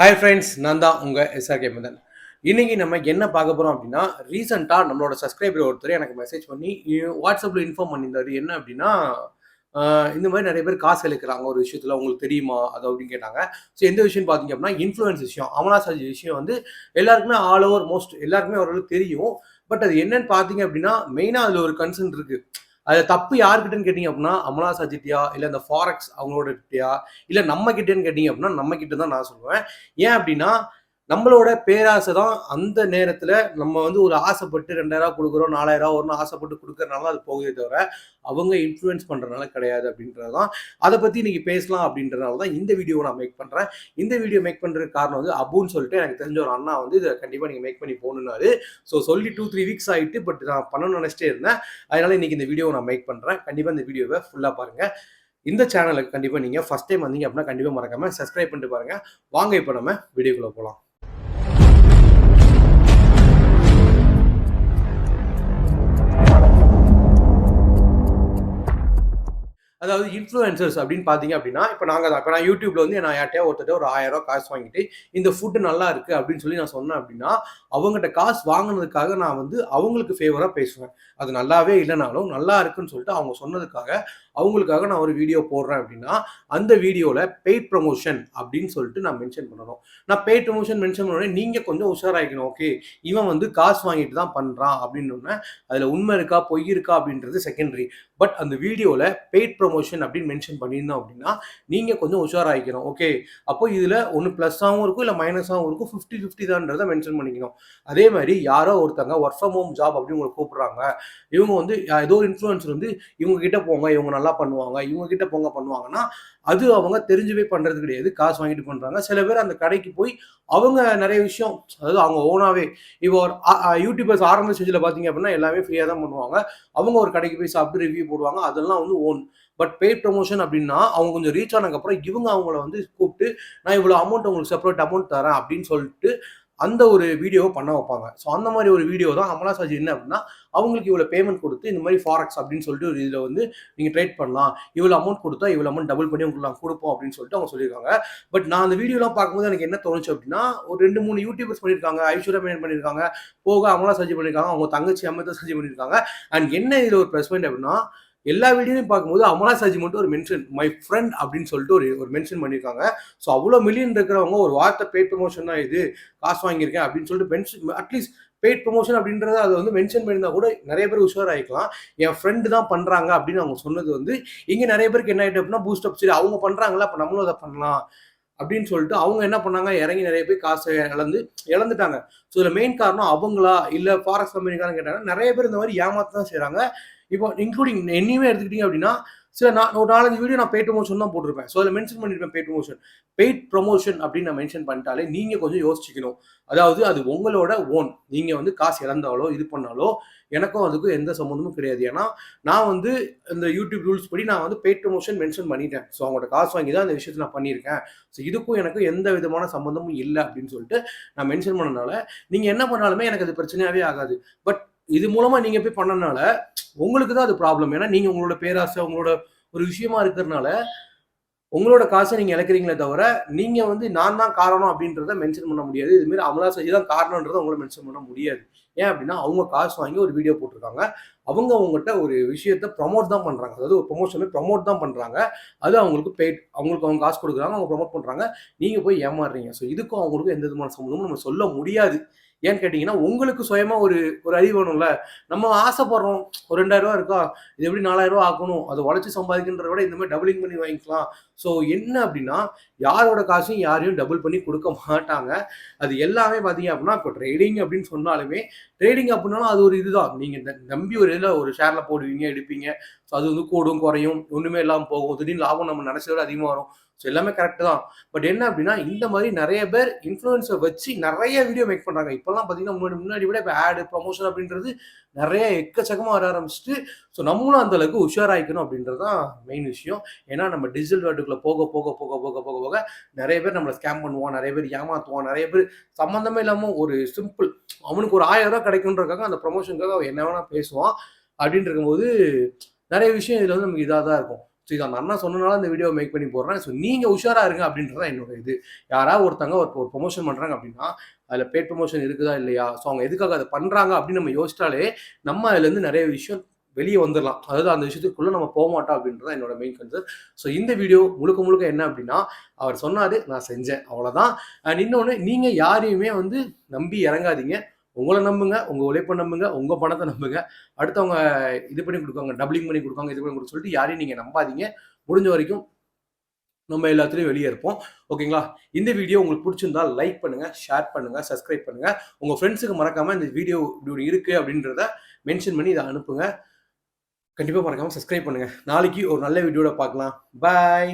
Hi friends நான் தான் உங்கள் எஸ்ஆர்கே மதன். இன்றைக்கி நம்ம என்ன பார்க்க போகிறோம் அப்படின்னா ரீசெண்டாக நம்மளோட சப்ஸ்கிரைபர் ஒருத்தர் எனக்கு மெசேஜ் பண்ணி வாட்ஸ்அப்பில் இன்ஃபார்ம் பண்ணியிருந்தார் என்ன அப்படின்னா இந்த மாதிரி நிறைய பேர் காசு எழுக்கிறாங்க ஒரு விஷயத்தில் உங்களுக்கு தெரியுமா அது அப்படின்னு கேட்டாங்க. ஸோ எந்த விஷயம் பார்த்தீங்க அப்படின்னா இன்ஃப்ளூயன்ஸ் விஷயம். அமலாசாஜி விஷயம் வந்து எல்லாருக்குமே ஆல் ஓவர் மோஸ்ட் எல்லாருக்குமே ஓரளவுக்கு தெரியும். பட் அது என்னன்னு பார்த்தீங்க அப்படின்னா மெயினாக அதில் ஒரு கன்சர்ன் இருக்குது அது தப்பு யாருக்கிட்டன்னு கேட்டிங்க அப்படின்னா அமலா சஜித்தியா இல்லை இந்த ஃபாரக்ஸ் அவங்களோட கிட்டயா இல்லை நம்ம கிட்டேன்னு கேட்டிங்க அப்படின்னா நம்ம கிட்ட தான் நான் சொல்லுவேன். ஏன் அப்படின்னா நம்மளோட பேராசை தான் அந்த நேரத்தில் நம்ம வந்து ஒரு ஆசைப்பட்டு ரெண்டாயிரம் கொடுக்குறோம் நாலாயிரம் ஒரு ஆசைப்பட்டு கொடுக்குறனால அது போகுதே தவிர அவங்க இன்ஃப்ளூயன்ஸ் பண்ணுறதுனால கிடையாது அப்படின்றது தான் அதை பற்றி இன்றைக்கி பேசலாம் அப்படின்றதுனால தான் இந்த வீடியோவை நான் மேக் பண்ணுறேன் இந்த வீடியோ மேக் பண்ணுறதுக்கு காரணம் வந்து அபுன்னு சொல்லிட்டு எனக்கு தெரிஞ்ச ஒரு அண்ணா வந்து இதை கண்டிப்பாக நீங்கள் மேக் பண்ணி போகணுன்னாரு. ஸோ சொல்லி டூ த்ரீ வீக்ஸ் ஆகிட்டு பட் நான் பண்ணணும்னு நினச்சிட்டே இருந்தேன். அதனால இன்னைக்கு இந்த வீடியோவை நான் மேக் பண்ணுறேன் கண்டிப்பாக இந்த வீடியோவை ஃபுல்லாக பாருங்கள் இந்த சேனலுக்கு கண்டிப்பாக நீங்கள் ஃபஸ்ட் டைம் வந்தீங்க அப்படின்னா கண்டிப்பாக மறக்காமல் சப்ஸ்கிரைப் பண்ணிட்டு பாருங்கள் வாங்க இப்போ நம்ம வீடியோக்குள்ளே போகலாம் அதாவது இன்ஃப்ளூயன்சர்ஸ் அப்படின்னு பார்த்தீங்க அப்படின்னா இப்போ நாங்கள் தான். இப்போ நான் யூடியூப்ல வந்து நான் யார்ட்டையா ஒருத்தர் ஒரு ஆயிரம் ரூபா காசு வாங்கிட்டு இந்த ஃபுட்டு நல்லா இருக்கு அப்படின்னு சொல்லி நான் சொன்னேன் அப்படின்னா அவங்ககிட்ட காசு வாங்கினதுக்காக நான் வந்து அவங்களுக்கு ஃபேவராக பேசுவேன். அது நல்லாவே இல்லைனாலும் நல்லா இருக்குன்னு சொல்லிட்டு அவங்க சொன்னதுக்காக அவங்களுக்காக நான் ஒரு வீடியோ போடுறேன் அப்படின்னா அந்த வீடியோவில் பெய்ட் ப்ரொமோஷன் அப்படின்னு சொல்லிட்டு நான் மென்ஷன் பண்ணணும். நான் பெய்ட் ப்ரொமோஷன் மென்ஷன் பண்ணோடனே நீங்கள் கொஞ்சம் உஷாராகிக்கணும் ஓகே இவன் வந்து காசு வாங்கிட்டு தான் பண்ணுறான் அப்படின்னு அதில் உண்மை இருக்கா பொய் இருக்கா அப்படின்றது செகண்டரி பட் அந்த வீடியோவில் பெய்ட் ப்ரொமோஷன் அப்படின்னு மென்ஷன் பண்ணியிருந்தோம் அப்படின்னா நீங்கள் கொஞ்சம் உஷாராகிக்கணும் ஓகே அப்போ இதில் ஒன்று ப்ளஸ்ஸாகவும் இருக்கும் இல்லை மைனஸாகவும் இருக்கும். ஃபிஃப்டி ஃபிஃப்டி தான்றதை மென்ஷன் பண்ணிக்கணும். அதே மாதிரி யாரோ ஒருத்தங்க ஒர்க் ஃப்ரம் ஹோம் ஜாப் அப்படின்னு உங்களை கூப்பிட்றாங்க. இவங்க வந்து ஏதோ ஒரு இன்ஃப்ளூயன்ஸ் வந்து இவங்க கிட்ட போங்க இவங்க நல்லா பண்ணுவாங்க இவங்க கிட்ட போங்க பண்ணுவாங்கன்னா அது அவங்க தெரிஞ்சவே பண்ணுறது கிடையாது. காசு வாங்கிட்டு பண்ணுறாங்க சில பேர் அந்த கடைக்கு போய் அவங்க நிறைய விஷயம் அதாவது அவங்க ஓனாகவே இப்போ ஒரு யூடியூபர்ஸ் ஆரம்ப ஸ்டேஜில் பார்த்தீங்க அப்படின்னா எல்லாமே ஃப்ரீயாக தான் பண்ணுவாங்க. அவங்க ஒரு கடைக்கு போய் சாப்பிட்டு ரிவ்யூ போடுவாங்க. அதெல்லாம் வந்து ஓன் பட் பெய்ட் ப்ரொமோஷன் அப்படின்னா அவங்க கொஞ்சம் ரீச் ஆனதுக்கப்புறம் இவங்க அவங்கள வந்து கூப்பிட்டு நான் இவ்வளோ அமௌண்ட் உங்களுக்கு செப்பரேட் அமௌண்ட் தரேன் அப்படின்னு சொல்லிட்டு அந்த ஒரு வீடியோவை பண்ண வைப்பாங்க. ஸோ அந்த மாதிரி ஒரு வீடியோ தான் அமலா சாஜி என்ன அப்படின்னா அவங்களுக்கு இவ்வளோ பேமெண்ட் கொடுத்து இந்த மாதிரி ஃபாரெக்ஸ் அப்படின்னு சொல்லிட்டு ஒரு இதில் வந்து நீங்கள் ட்ரேட் பண்ணலாம். இவ்வளோ அமௌண்ட் கொடுத்தா இவ்வளோ அமௌண்ட் டபுள் பண்ணி உங்களுக்கு நான் கொடுப்போம் அப்படின்னு சொல்லிட்டு அவங்க சொல்லியிருக்காங்க. பட் நான் அந்த வீடியோலாம் பார்க்கும்போது எனக்கு என்ன தோணுச்சு அப்படின்னா ஒரு ரெண்டு மூணு யூடியூபர்ஸ் பண்ணியிருக்காங்க. ஐஸ்வர்யா மேனன் பண்ணியிருக்காங்க. போக அமலா சாஜி பண்ணியிருக்காங்க. அவங்க தங்கச்சி அமிர்தா சாஜி பண்ணியிருக்காங்க. அண்ட் என்ன இதில் ஒரு ப்ளஸ் பாயிண்ட் அப்படின்னா எல்லா வீடியோலையும் பார்க்கும்போது அமலா சாஜி மட்டும் ஒரு மென்ஷன் மை ஃப்ரெண்ட் அப்படின்னு சொல்லிட்டு ஒரு ஒரு மென்ஷன் பண்ணியிருக்காங்க. ஸோ அவ்வளோ மில்லியன் இருக்கிறவங்க ஒரு வார்த்தை பெய்ட் ப்ரொமோஷன் தான் இது. காசு வாங்கியிருக்கேன் அப்படின்னு சொல்லிட்டு மென்ஷன் அட்லீஸ்ட் பெய்ட் ப்ரொமோஷன் அப்படின்றத அதை வந்து மென்ஷன் பண்ணியிருந்தா கூட நிறைய பேர் உஷார் ஆகிக்கலாம் என் ஃப்ரெண்டு தான் பண்ணுறாங்க அப்படின்னு அவங்க சொன்னது வந்து இங்கே நிறைய பேருக்கு என்ன ஆகிட்டு அப்படின்னா பூஸ்ட் அப் சரி அவங்க பண்ணுறாங்களா அப்போ நம்மளும் அதை பண்ணலாம் அப்படின்னு சொல்லிட்டு அவங்க என்ன பண்ணாங்க? இறங்கி நிறைய பேர் காசை இழந்து இழந்துட்டாங்க. ஸோ இதில் மெயின் காரணம் அவங்களா? இல்லை ஃபாரஸ்ட் கம்பெனிக்காரன்னு கேட்டாங்கன்னா நிறைய பேர் இந்த மாதிரி ஏமாத்தான் செய்கிறாங்க இப்போ இன்க்ளூடிங் என்னையுமே எடுத்துக்கிட்டீங்க அப்படின்னா சில நான் ஒரு நாலஞ்சு வீடியோ நான் பெய்ட் ப்ரொமோஷன் தான் போட்டிருப்பேன். ஸோ அதில் மென்ஷன் பண்ணியிருப்பேன் பெய்ட் ப்ரொமோஷன் பெய்ட் ப்ரொமோஷன் அப்படின்னு நான் மென்ஷன் பண்ணிட்டாலே நீங்கள் கொஞ்சம் யோசிச்சுக்கணும். அதாவது அது உங்களோட ஓன் நீங்கள் வந்து காசு இழந்தாலோ இது பண்ணாலோ எனக்கும் அதுக்கும் எந்த சம்மந்தமும் கிடையாது. ஏன்னா நான் வந்து இந்த யூடியூப் ரூல்ஸ் படி நான் வந்து பெய்ட் ப்ரொமோஷன் மென்ஷன் பண்ணிட்டேன். ஸோ அவங்களோட காசு வாங்கி தான் அந்த விஷயத்தை நான் பண்ணியிருக்கேன். ஸோ இதுக்கும் எனக்கும் எந்த விதமான சம்மந்தமும் இல்லை அப்படின்னு சொல்லிட்டு நான் மென்ஷன் பண்ணனால நீங்கள் என்ன பண்ணாலுமே எனக்கு அது பிரச்சனையாகவே ஆகாது. பட் இது மூலமாக நீங்கள் போய் பண்ணனால உங்களுக்கு தான் அது ப்ராப்ளம் ஏன்னா நீங்கள் உங்களோட பேராசை உங்களோட ஒரு விஷயமா இருக்கிறதுனால உங்களோட காசை நீங்கள் இழக்கிறீங்களே தவிர நீங்கள் வந்து நான் தான் காரணம் அப்படின்றத மென்ஷன் பண்ண முடியாது. இதுமாரி அமலா சஜி தான் காரணன்றதை உங்களை மென்ஷன் பண்ண முடியாது. ஏன் அப்படின்னா அவங்க காசு வாங்கி ஒரு வீடியோ போட்டிருக்காங்க. அவங்க அவங்ககிட்ட ஒரு விஷயத்த ப்ரமோட் தான் பண்ணுறாங்க அதாவது ஒரு ப்ரொமோஷனை ப்ரமோட் தான் பண்ணுறாங்க அது அவங்களுக்கு பெய்ட் அவங்களுக்கு அவங்க காசு கொடுக்குறாங்க அவங்க ப்ரமோட் பண்ணுறாங்க நீங்கள் போய் ஏமாறுறீங்க. ஸோ இதுக்கும் அவங்களுக்கும் எந்த விதமான சம்மந்தமும் நம்ம சொல்ல முடியாது. ஏன்னு கேட்டிங்கன்னா உங்களுக்கு சுயமா ஒரு ஒரு அறிவு வேணும்ல. நம்ம ஆசைப்படுறோம் ஒரு ரெண்டாயிரம் ரூபா இருக்கா? இது எப்படி நாலாயிரம் ரூபா ஆக்கணும்? அதை உழைச்சி சம்பாதிக்கின்றத விட இந்த மாதிரி டபுளிங் பண்ணி வாங்கிக்கலாம். ஸோ என்ன அப்படின்னா யாரோட காசையும் யாரையும் டபுள் பண்ணி கொடுக்க மாட்டாங்க. அது எல்லாமே பார்த்தீங்க அப்படின்னா இப்போ ட்ரேடிங் அப்படின்னு சொன்னாலுமே ட்ரேடிங் அப்படின்னாலும் அது ஒரு இதுதான். நீங்கள் நம்பி ஒரு இதில் ஒரு ஷேரில் போடுவீங்க எடுப்பீங்க. ஸோ அது வந்து கூடும் குறையும் ஒன்றுமே இல்லாமல் போகும். திடீர்னு லாபம் நம்ம நினச்சத விட அதிகமாக வரும். ஸோ எல்லாமே கரெக்ட் தான். பட் என்ன அப்படின்னா இந்த மாதிரி நிறைய பேர் இன்ஃப்ளூயன்ஸை வச்சு நிறைய வீடியோ மேக் பண்ணுறாங்க இப்போல்லாம் பார்த்தீங்கன்னா முன்னாடி முன்னாடி விட இப்போ ஆடு ப்ரொமோஷன் அப்படின்றது நிறைய எக்கச்சக்கமாக வர ஆரம்பிச்சிட்டு ஸோ நம்மளும் அந்த அளவுக்கு உஷாராயிக்கணும் அப்படின்றது தான் மெயின் விஷயம். ஏன்னா நம்ம டிஜிட்டல் வேர்டுக்குள்ளே போக போக போக போக போக போக நிறைய பேர் நம்மளை ஸ்கேம் பண்ணுவான் நிறைய பேர் ஏமாத்துவான் நிறைய பேர் சம்மந்தமே இல்லாமல் ஒரு சிம்பிள் அவனுக்கு ஒரு ஆயிரம் ரூபா கிடைக்குன்றதுக்காக அந்த ப்ரொமோஷனுக்காக அவன் என்ன வேணால் பேசுவான். அப்படின்ட்டு இருக்கும்போது நிறைய விஷயம் இதில் வந்து நமக்கு இதாக தான் இருக்கும். ஸோ இது அந்த அண்ணா சொன்னனால அந்த வீடியோ மேக் பண்ணி போடுறேன். ஸோ நீங்கள் உஷாராக இருங்க அப்படின்றது தான் என்னோட இது. யாராவது ஒருத்தங்க ஒரு ஒரு ப்ரொமோஷன் பண்ணுறாங்க அப்படின்னா அதில் பேட் ப்ரொமோஷன் இருக்குதா இல்லையா? ஸோ அவங்க எதுக்காக அதை பண்ணுறாங்க அப்படின்னு நம்ம யோசிச்சாலே நம்ம அதுலேருந்து நிறைய விஷயம் வெளியே வந்துடலாம் அதாவது அந்த விஷயத்துக்குள்ளே நம்ம போக மாட்டோம் அப்படின்றது என்னோட மெயின் கன்சர்ன் ஸோ இந்த வீடியோ முழுக்க முழுக்க என்ன அப்படின்னா அவர் சொன்னாரு நான் செஞ்சேன். அவ்வளோதான் அண்ட் இன்னொன்று நீங்கள் யாரையுமே வந்து நம்பி இறங்காதீங்க. உங்களை நம்புங்க உங்கள் உழைப்பை நம்புங்க உங்கள் பணத்தை நம்புங்க. அடுத்தவங்க இது பண்ணி கொடுக்காங்க டபுளிங் பண்ணி கொடுக்காங்க இது பண்ணி கொடுக்க சொல்லிட்டு யாரையும் நீங்கள் நம்பாதீங்க. முடிஞ்ச வரைக்கும் நம்ம எல்லாத்துலேயும் வெளியே இருப்போம். ஓகேங்களா? இந்த வீடியோ உங்களுக்கு பிடிச்சிருந்தா லைக் பண்ணுங்க ஷேர் பண்ணுங்க சப்ஸ்கிரைப் பண்ணுங்க. உங்க ஃப்ரெண்ட்ஸுக்கு மறக்காம இந்த வீடியோ இப்படி இருக்கு அப்படின்றத மென்ஷன் பண்ணி இதை அனுப்புங்க. கண்டிப்பாக மறக்காம சப்ஸ்கிரைப் பண்ணுங்க. நாளைக்கு ஒரு நல்ல வீடியோட பார்க்கலாம். பாய்